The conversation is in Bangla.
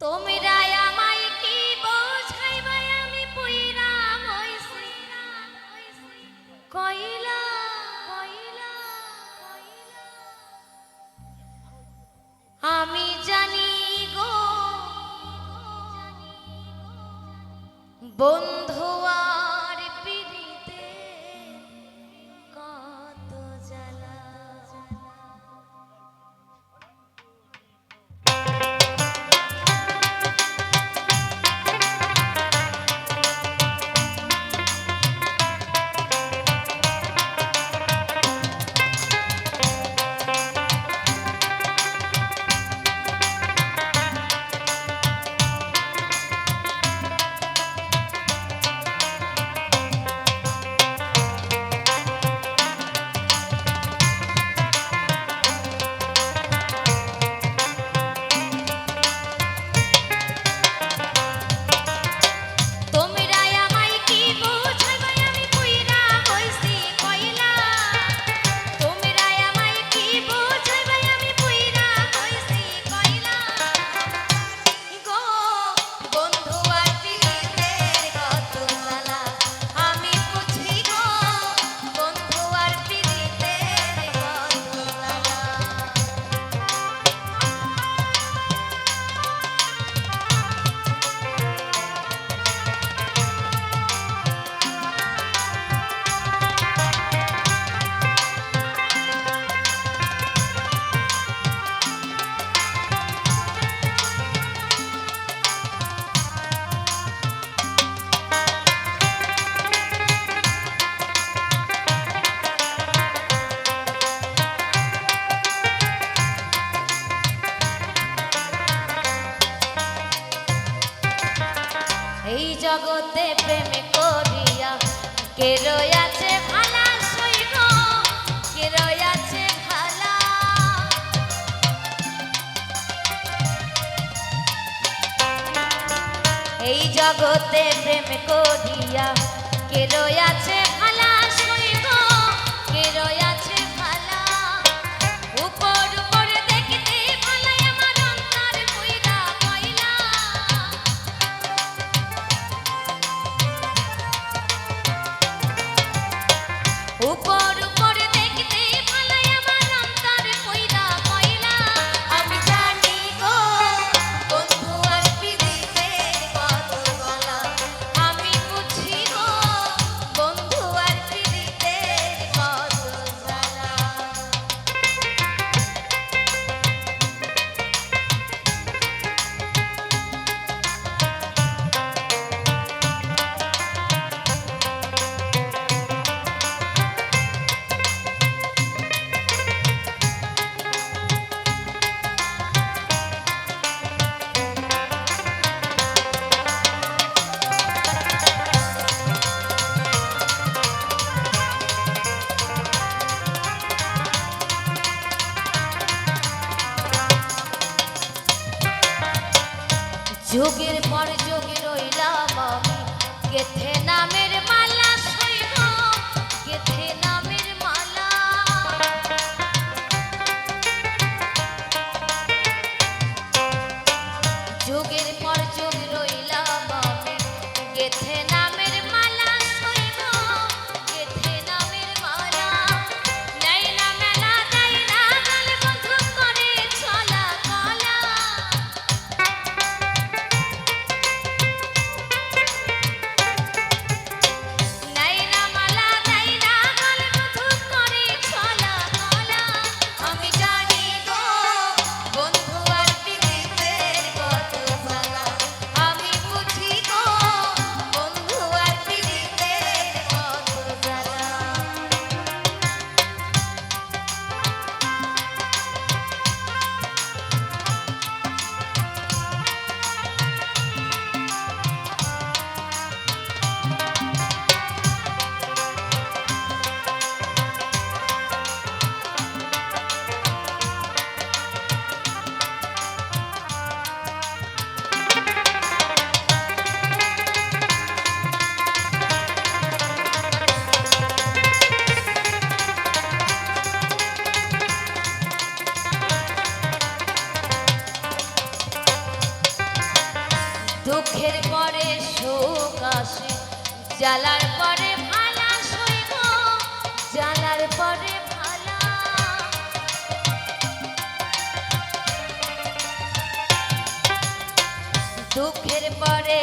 তোমরা আমায় কি বোঝাইবা? আমি পুইরা হইছি কইলা কইলা। আমি জানি গো বন্ধু জগতে প্রেম করিয়া, কে রয়াছে ভালা শৈব কে রয়াছে ভালা? এই জগতে প্রেম করিয়া, কে রয়াছে যোগের পর যোগের রইলাম আমি। কেথে নামের মা দুঃখের পরে শোক আসে। জ্বালার পরে ভালা শৈব জ্বালার পরে ভালা। দুঃখের পরে